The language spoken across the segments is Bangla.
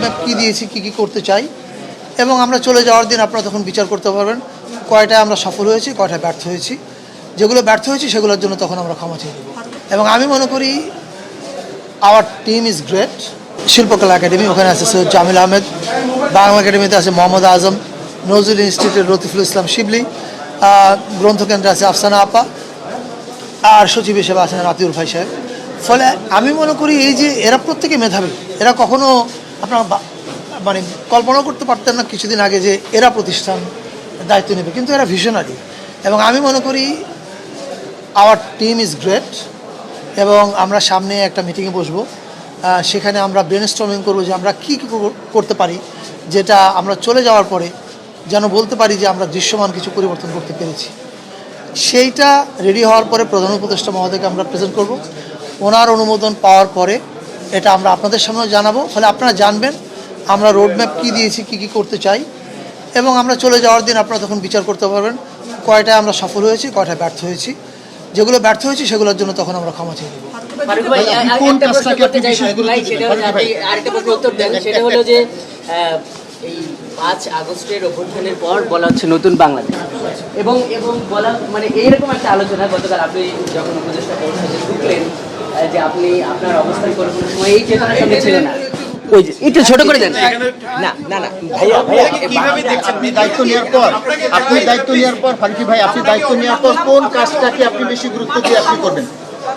ম্যাপ কী দিয়েছি, কী কী করতে চাই, এবং আমরা চলে যাওয়ার দিন আপনারা তখন বিচার করতে পারবেন কয়টায় আমরা সফল হয়েছি, কয়টায় ব্যর্থ হয়েছি। যেগুলো ব্যর্থ হয়েছি, সেগুলোর জন্য তখন আমরা ক্ষমা চেয়ে এবং আমি মনে করি our team is great Shilpakala academy, ওখানে আছে সৈয়দ জামিল আহমেদ, বাংলা একাডেমিতে আছে মোহাম্মদ আজম, নজরুল ইনস্টিটিউট রতিফুল ইসলাম শিবলি গ্রন্থকেন্দ্রে আছে আফসানা আপা, আর সচিব হিসেবে আছেন রাতিউল ভাই সাহেব। ফলে আমি মনে করি, এই যে এরা প্রত্যেকে মেধাবী, এরা কখনো আপনার মানে কল্পনা করতে পারতেন না কিছুদিন আগে যে এরা প্রতিষ্ঠান দায়িত্ব নেবে। কিন্তু এরা ভিশনারি এবং আমি মনে করি আওয়ার টিম ইজ গ্রেট এবং আমরা সামনে একটা মিটিংয়ে বসবো। সেখানে আমরা ব্রেন স্টর্মিং করব যে আমরা কী কী করতে পারি, যেটা আমরা চলে যাওয়ার পরে যেন বলতে পারি যে আমরা দৃশ্যমান কিছু পরিবর্তন করতে পেরেছি। সেইটা রেডি হওয়ার পরে প্রধান উপদেষ্টা মহোদয়কে আমরা প্রেজেন্ট করব। ওনার অনুমোদন পাওয়ার পরে এটা আমরা আপনাদের সামনেও জানাব। ফলে আপনারা জানবেন আমরা রোডম্যাপ কী দিয়েছি কী কী করতে চাই। এবং আমরা চলে যাওয়ার দিন আপনারা তখন বিচার করতে পারবেন কয়টায় আমরা সফল হয়েছি কয়টায় ব্যর্থ হয়েছি। যেগুলো ব্যর্থ হয়েছি সেগুলোর জন্য তখন আমরা ক্ষমা চেয়ে কোন কাজটাকে আপনি চাই সেটা হলো যে ফারুক আরেকটা প্রশ্ন উত্তর দেন সেটা হলো যে এই পাঁচ আগস্টের অভ্যুত্থানের পর বলা হচ্ছে নতুন বাংলাদেশ। এবং এবং বলা মানে এইরকম একটা আলোচনা গতকাল আপনি যখন উপদেষ্টা পরিষদে ঢুকলেন যে আপনি আপনার অবস্থান করে কোনো সময় এই চেতনার সঙ্গে ছিল না। ওই যে একটু ছোট করে দেন। না না না। ভাইয়া ভাইয়া কীভাবে দেখছেন? আপনি দায়িত্ব নেওয়ার পর আপনি দায়িত্ব নেওয়ার পর ফারুকি ভাই আপনি দায়িত্ব নেওয়ার পর কোন কাজটাকে আপনি বেশি গুরুত্ব দিয়ে আপনি করবেন?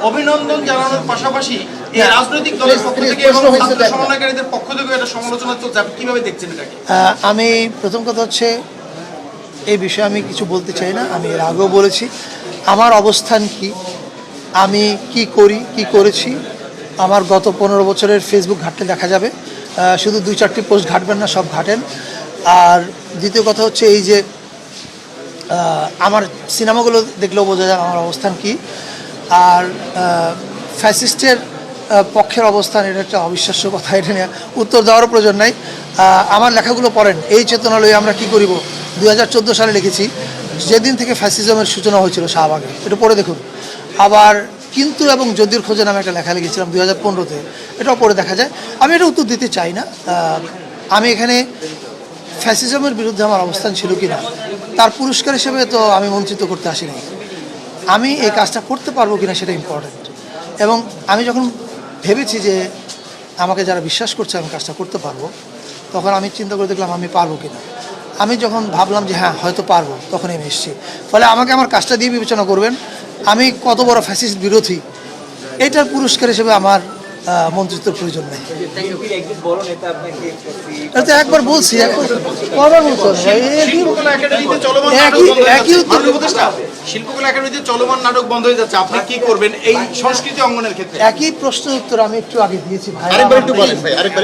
অভিনন্দন জানানোর পাশাপাশি এই রাজনৈতিক দলের পক্ষ থেকে এবং। সমন্বয়কারীদের পক্ষ থেকে এটা সমালোচনা চলছে। আপনি কীভাবে দেখছেন এটাকে? আমি প্রথম কথা হচ্ছে এই বিষয়ে আমি কিছু বলতে চাই না আমি এর আগেও বলেছি। আমার অবস্থান কি? আমি কি করি, কি করেছি, আমার গত পনেরো বছরের ফেসবুক ঘাটলে দেখা যাবে। শুধু দুই চারটি পোস্ট ঘাটবেন না, সব ঘাটেন। আর দ্বিতীয় কথা হচ্ছে এই যে আমার সিনেমাগুলো দেখলেও বোঝা যায় আমার অবস্থান কি। আর ফ্যাসিস্টের পক্ষের অবস্থান, এটা একটা অবিশ্বাস্য কথা, এটা নিয়ে উত্তর দেওয়ারও প্রয়োজন নাই। আমার লেখাগুলো পড়েন, এই চেতনা লয়ে আমরা কি করিব? দু হাজার চোদ্দ সালে লিখেছি, যেদিন থেকে ফ্যাসিজমের সূচনা হয়েছিল শাহবাগে, এটা পড়ে দেখুন। আবার কিন্তু এবং যদির খোঁজে নামে একটা লেখা লিখেছিলাম দুই হাজার পনেরোতে। এটাও পড়ে দেখা যায়। আমি এটা উত্তর দিতে চাই না। আমি এখানে ফ্যাসিজমের বিরুদ্ধে আমার অবস্থান ছিল কি না তার পুরস্কার হিসেবে তো আমি মঞ্চিত করতে আসিনি। আমি এই কাজটা করতে পারব কিনা সেটা ইম্পর্ট্যান্ট এবং আমি যখন ভেবেছি যে আমাকে যারা বিশ্বাস করছে আমি কাজটা করতে পারব, তখন আমি চিন্তা করে দেখলাম আমি পারব কিনা। আমি যখন ভাবলাম যে হ্যাঁ হয়তো পারব তখন আমি এসেছি। ফলে আমাকে আমার কাজটা দিয়ে বিবেচনা করবেন। আমি কত বড় ফ্যাসিস্ট বিরোধী এটার পুরস্কার হিসেবে আমার মন্ত্রিত্বের প্রয়োজন নেই। এটা একবার বলছি শিল্পকলা একাডেমিতে চলমান নাটক বন্ধ হয়ে যাচ্ছে। উত্তর- মাননীয় উপদেষ্টা, শিল্পকলা একাডেমিতে চলমান নাটক বন্ধ হয়ে যাচ্ছে। আপনি কি করবেন এই সংস্কৃতি অঙ্গনের ক্ষেত্রে? একই প্রশ্নের উত্তর আমি একটু আগে দিয়েছি ভাই। আরেকবার একটু বলেন ভাই আরেকবার